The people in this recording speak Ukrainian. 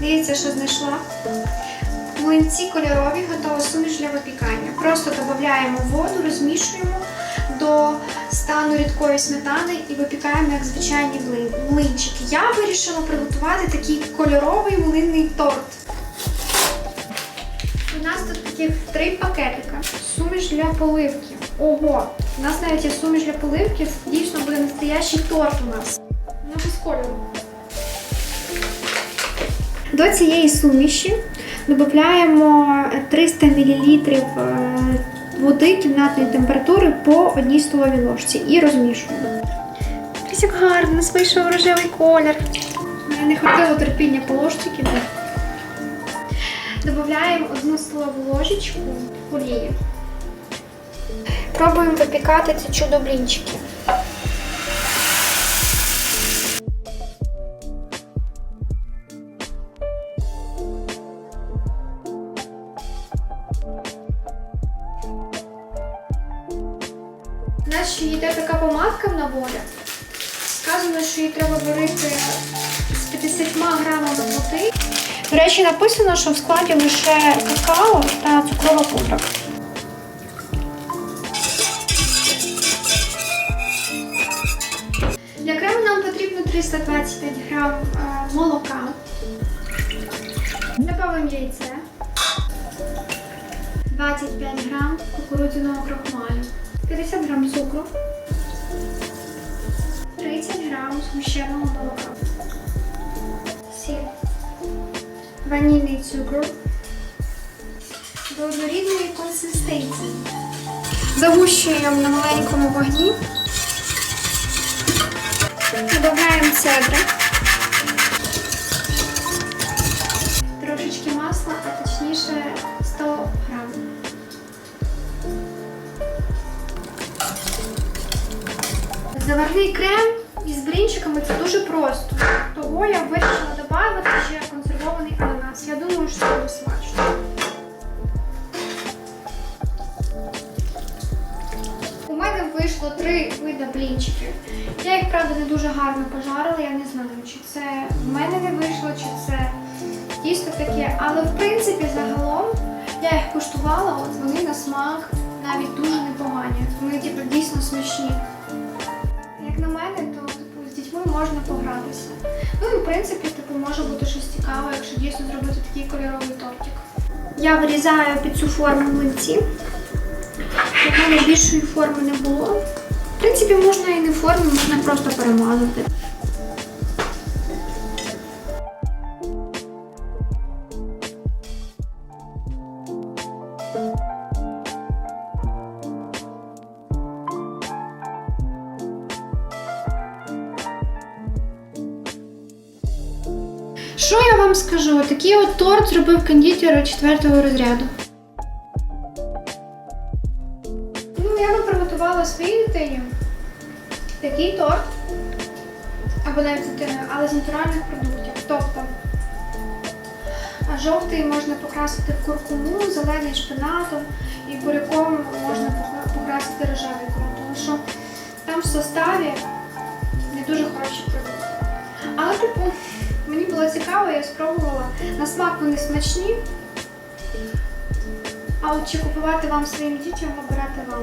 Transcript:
Дивіться, що знайшла. Млинці кольорові, готова суміш для випікання. Просто додаємо воду, розмішуємо до стану рідкої сметани і випікаємо як звичайні млин- млинчики. Я вирішила приготувати такий кольоровий млинний торт. У нас тут таких три пакетика. Суміш для поливки. Ого! У нас навіть є суміш для поливки. Дійсно буде настоящий торт у нас. Ну, без кольору. До цієї суміші додаємо 300 мл води кімнатної температури по одній столовій ложці і розмішуємо. Ось як гарно, нас вийшов рожевий колір. Мене не хватило терпіння по ложці. Додаємо одну столову ложечку олії. Пробуємо випікати ці чудо-блінчики. У нас ще йде така помадка в наборі. Сказано, що її треба варити з 50 грамами води. До речі, написано, що в складі лише какао та цукрова пудра. Для крему нам потрібно 325 грам е, молока. Добавимо яйце. 25 грам кукурудзяного крохмалю. 50 грам цукру. 30 грам згущеного молока. Сіль. Ванільний цукор. До однорідної консистенції. Загущуємо на маленькому вогні. Додаємо цедри. Заварний крем із блінчиками це дуже просто. Того я вирішила додати ще консервований ананас. Я думаю, що це буде смачно. У мене вийшло три види блінчиків. Я їх, правда, не дуже гарно пожарила, я не знаю, чи це в мене не вийшло, чи це дійсно таке. Але в принципі загалом я їх куштувала, от вони на смак навіть дуже непогані. Вони типу, дійсно смачні. На мене, то типу, з дітьми можна погратися. Ну і в принципі, типу, може бути щось цікаве, якщо дійсно зробити такий кольоровий тортик. Я вирізаю під цю форму млинці. У мене більшої форми не було. В принципі, можна і не в формі, можна просто перемазати. Що я вам скажу? Такий от торт зробив кондитер четвертого розряду. Ну, я би приготувала своїй дитині такий торт, або навіть з дитиною, але з натуральних продуктів. Тобто жовтий можна покрасити в куркуму, зелений шпинатом і буряком можна покра- покрасити рожевиком, тому що там в составі не дуже хороші продукти. Але типу, було цікаво, я спробувала. На смак вони смачні. А от чи купувати вам своїм дітям, обирати вам.